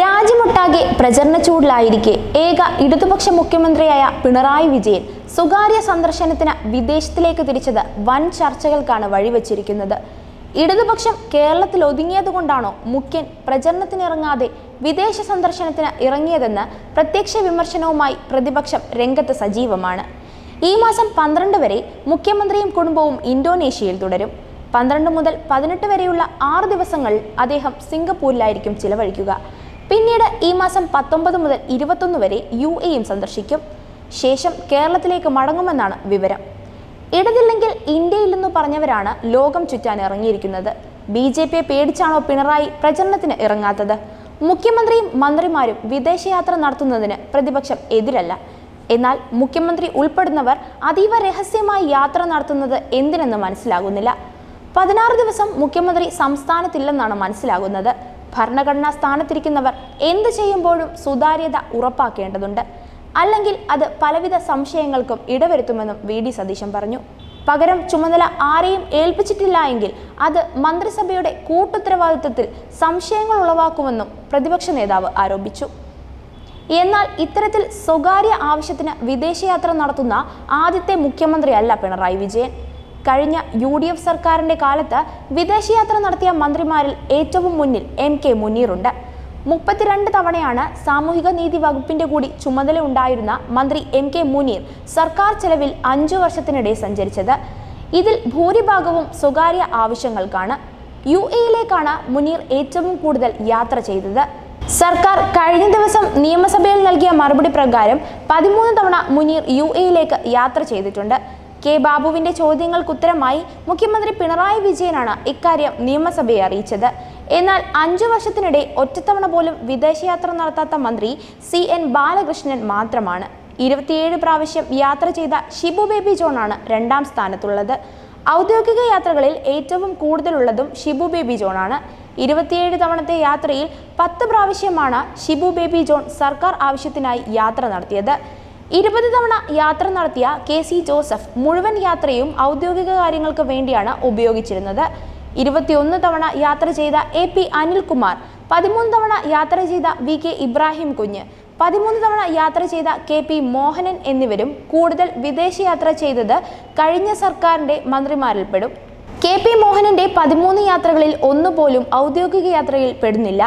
രാജ്യമൊട്ടാകെ പ്രചരണ ചൂടിലായിരിക്കെ. ഏക ഇടതുപക്ഷ മുഖ്യമന്ത്രിയായ പിണറായി വിജയൻ സ്വകാര്യ സന്ദർശനത്തിന് വിദേശത്തിലേക്ക് തിരിച്ചത് വൻ ചർച്ചകൾക്കാണ് വഴിവെച്ചിരിക്കുന്നത്. ഇടതുപക്ഷം കേരളത്തിൽ ഒതുങ്ങിയതുകൊണ്ടാണോ മുഖ്യൻ പ്രചരണത്തിനിറങ്ങാതെ വിദേശ സന്ദർശനത്തിന് ഇറങ്ങിയതെന്ന് പ്രത്യക്ഷ വിമർശനവുമായി പ്രതിപക്ഷം രംഗത്ത് സജീവമാണ്. ഈ മാസം പന്ത്രണ്ട് വരെ മുഖ്യമന്ത്രിയും കുടുംബവും ഇന്തോനേഷ്യയിൽ തുടരും. പന്ത്രണ്ട് മുതൽ പതിനെട്ട് വരെയുള്ള ആറ് ദിവസങ്ങൾ അദ്ദേഹം സിംഗപ്പൂരിലായിരിക്കും ചിലവഴിക്കുക. പിന്നീട് ഈ മാസം പത്തൊമ്പത് മുതൽ ഇരുപത്തൊന്ന് വരെ യു എയും സന്ദർശിക്കും. ശേഷം കേരളത്തിലേക്ക് മടങ്ങുമെന്നാണ് വിവരം. ഇടതില്ലെങ്കിൽ ഇന്ത്യയിൽ നിന്ന് പറഞ്ഞവരാണ് ലോകം ചുറ്റാൻ ഇറങ്ങിയിരിക്കുന്നത്. ബി ജെ പിയെ പേടിച്ചാണോ പിണറായി പ്രചരണത്തിന് ഇറങ്ങാത്തത്? മുഖ്യമന്ത്രിയും മന്ത്രിമാരും വിദേശയാത്ര നടത്തുന്നതിന് പ്രതിപക്ഷം എതിരല്ല. എന്നാൽ മുഖ്യമന്ത്രി ഉൾപ്പെടുന്നവർ അതീവ രഹസ്യമായി യാത്ര നടത്തുന്നത് എന്തിനെന്ന് മനസ്സിലാകുന്നില്ല. പതിനാറ് ദിവസം മുഖ്യമന്ത്രി സംസ്ഥാനത്തില്ലെന്നാണ് മനസ്സിലാകുന്നത്. ഭരണഘടനാ സ്ഥാനത്തിരിക്കുന്നവർ എന്തു ചെയ്യുമ്പോഴും സുതാര്യത ഉറപ്പാക്കേണ്ടതുണ്ട്. അല്ലെങ്കിൽ അത് പലവിധ സംശയങ്ങൾക്കും ഇടവരുത്തുമെന്നും വി ഡി സതീശൻ പറഞ്ഞു. പകരം ചുമതല ആരെയും ഏൽപ്പിച്ചിട്ടില്ല എങ്കിൽ അത് മന്ത്രിസഭയുടെ കൂട്ടുത്തരവാദിത്വത്തിൽ സംശയങ്ങൾ ഉളവാക്കുമെന്നും പ്രതിപക്ഷ നേതാവ് ആരോപിച്ചു. എന്നാൽ ഇത്തരത്തിൽ സ്വകാര്യ ആവശ്യത്തിന് വിദേശയാത്ര നടത്തുന്ന ആദ്യത്തെ മുഖ്യമന്ത്രിയല്ല പിണറായി വിജയൻ. കഴിഞ്ഞ യു ഡി എഫ് സർക്കാരിന്റെ കാലത്ത് വിദേശയാത്ര നടത്തിയ മന്ത്രിമാരിൽ ഏറ്റവും മുന്നിൽ എം കെ മുനീറുണ്ട് മുപ്പത്തിരണ്ട് തവണയാണ് സാമൂഹിക നീതി വകുപ്പിന്റെ കൂടി ചുമതല ഉണ്ടായിരുന്ന മന്ത്രി എം കെ മുനീർ സർക്കാർ ചെലവിൽ അഞ്ചു വർഷത്തിനിടെ സഞ്ചരിച്ചത്. ഇതിൽ ഭൂരിഭാഗവും സ്വകാര്യ ആവശ്യങ്ങൾക്കാണ്. യു എയിലേക്കാണ് മുനീർ ഏറ്റവും കൂടുതൽ യാത്ര ചെയ്തത്. സർക്കാർ കഴിഞ്ഞ ദിവസം നിയമസഭയിൽ നൽകിയ മറുപടി പ്രകാരം പതിമൂന്ന് തവണ മുനീർ യു എയിലേക്ക് യാത്ര ചെയ്തിട്ടുണ്ട്. കെ ബാബുവിന്റെ ചോദ്യങ്ങൾക്കുത്തരമായി മുഖ്യമന്ത്രി പിണറായി വിജയനാണ് ഇക്കാര്യം നിയമസഭയെ അറിയിച്ചത്. എന്നാൽ അഞ്ചു വർഷത്തിനിടെ ഒറ്റത്തവണ പോലും വിദേശയാത്ര നടത്താത്ത മന്ത്രി സി എൻ ബാലകൃഷ്ണൻ മാത്രമാണ്. ഇരുപത്തിയേഴ് പ്രാവശ്യം യാത്ര ചെയ്ത ഷിബു ബേബി ജോണാണ് രണ്ടാം സ്ഥാനത്തുള്ളത്. ഔദ്യോഗിക യാത്രകളിൽ ഏറ്റവും കൂടുതലുള്ളതും ഷിബു ബേബി ജോണാണ്. ഇരുപത്തിയേഴ് തവണത്തെ യാത്രയിൽ പത്ത് പ്രാവശ്യമാണ് ഷിബു ബേബി ജോൺ സർക്കാർ ആവശ്യത്തിനായി യാത്ര നടത്തിയത്. ഇരുപത് തവണ യാത്ര നടത്തിയ കെ സി ജോസഫ് മുഴുവൻ യാത്രയും ഔദ്യോഗിക കാര്യങ്ങൾക്ക് വേണ്ടിയാണ് ഉപയോഗിച്ചിരുന്നത്. ഇരുപത്തിയൊന്ന് തവണ യാത്ര ചെയ്ത എ പി അനിൽകുമാർ പതിമൂന്ന് തവണ യാത്ര ചെയ്ത വി കെ ഇബ്രാഹിം കുഞ്ഞ് പതിമൂന്ന് തവണ യാത്ര ചെയ്ത കെ പി മോഹനൻ എന്നിവരും കൂടുതൽ വിദേശയാത്ര ചെയ്തത് കഴിഞ്ഞ സർക്കാരിന്റെ മന്ത്രിമാരിൽപ്പെടും. കെ പി മോഹനന്റെ പതിമൂന്ന് യാത്രകളിൽ ഒന്നുപോലും ഔദ്യോഗിക യാത്രയിൽ പെടുന്നില്ല.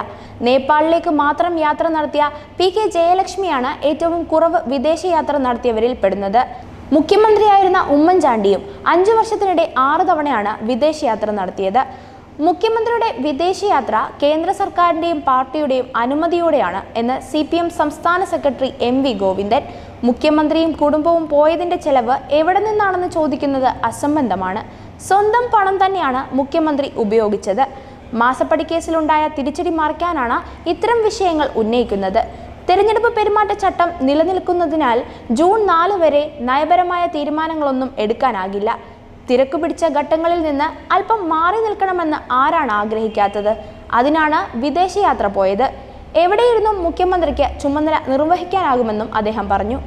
നേപ്പാളിലേക്ക് മാത്രം യാത്ര നടത്തിയ പി കെ ജയലക്ഷ്മിയാണ് ഏറ്റവും കുറവ് വിദേശയാത്ര നടത്തിയവരിൽ പെടുന്നത്. മുഖ്യമന്ത്രിയായിരുന്ന ഉമ്മൻചാണ്ടിയും അഞ്ചു വർഷത്തിനിടെ ആറു തവണയാണ് വിദേശയാത്ര നടത്തിയത്. മുഖ്യമന്ത്രിയുടെ വിദേശയാത്ര കേന്ദ്ര സർക്കാരിന്റെയും പാർട്ടിയുടെയും അനുമതിയോടെയാണ് എന്ന് സി പി എം സംസ്ഥാന സെക്രട്ടറി എം വി ഗോവിന്ദൻ. മുഖ്യമന്ത്രിയും കുടുംബവും പോയതിന്റെ ചെലവ് എവിടെ നിന്നാണെന്ന് ചോദിക്കുന്നത് അസംബന്ധമാണ്. സ്വന്തം പണം തന്നെയാണ് മുഖ്യമന്ത്രി ഉപയോഗിച്ചത്. മാസപ്പടി കേസിലുണ്ടായ തിരിച്ചടി മറിക്കാനാണ് ഇത്തരം വിഷയങ്ങൾ ഉന്നയിക്കുന്നത്. തെരഞ്ഞെടുപ്പ് പെരുമാറ്റച്ചട്ടം നിലനിൽക്കുന്നതിനാൽ ജൂൺ നാല് വരെ നയപരമായ തീരുമാനങ്ങളൊന്നും എടുക്കാനാകില്ല. തിരക്ക് പിടിച്ച ഘട്ടങ്ങളിൽ നിന്ന് അല്പം മാറി നിൽക്കണമെന്ന് ആരാണ് ആഗ്രഹിക്കാത്തത്? അതിനാണ് വിദേശയാത്ര പോയത്. എവിടെയിരുന്നും മുഖ്യമന്ത്രിക്ക് ചുമതല നിർവഹിക്കാനാകുമെന്നും അദ്ദേഹം പറഞ്ഞു.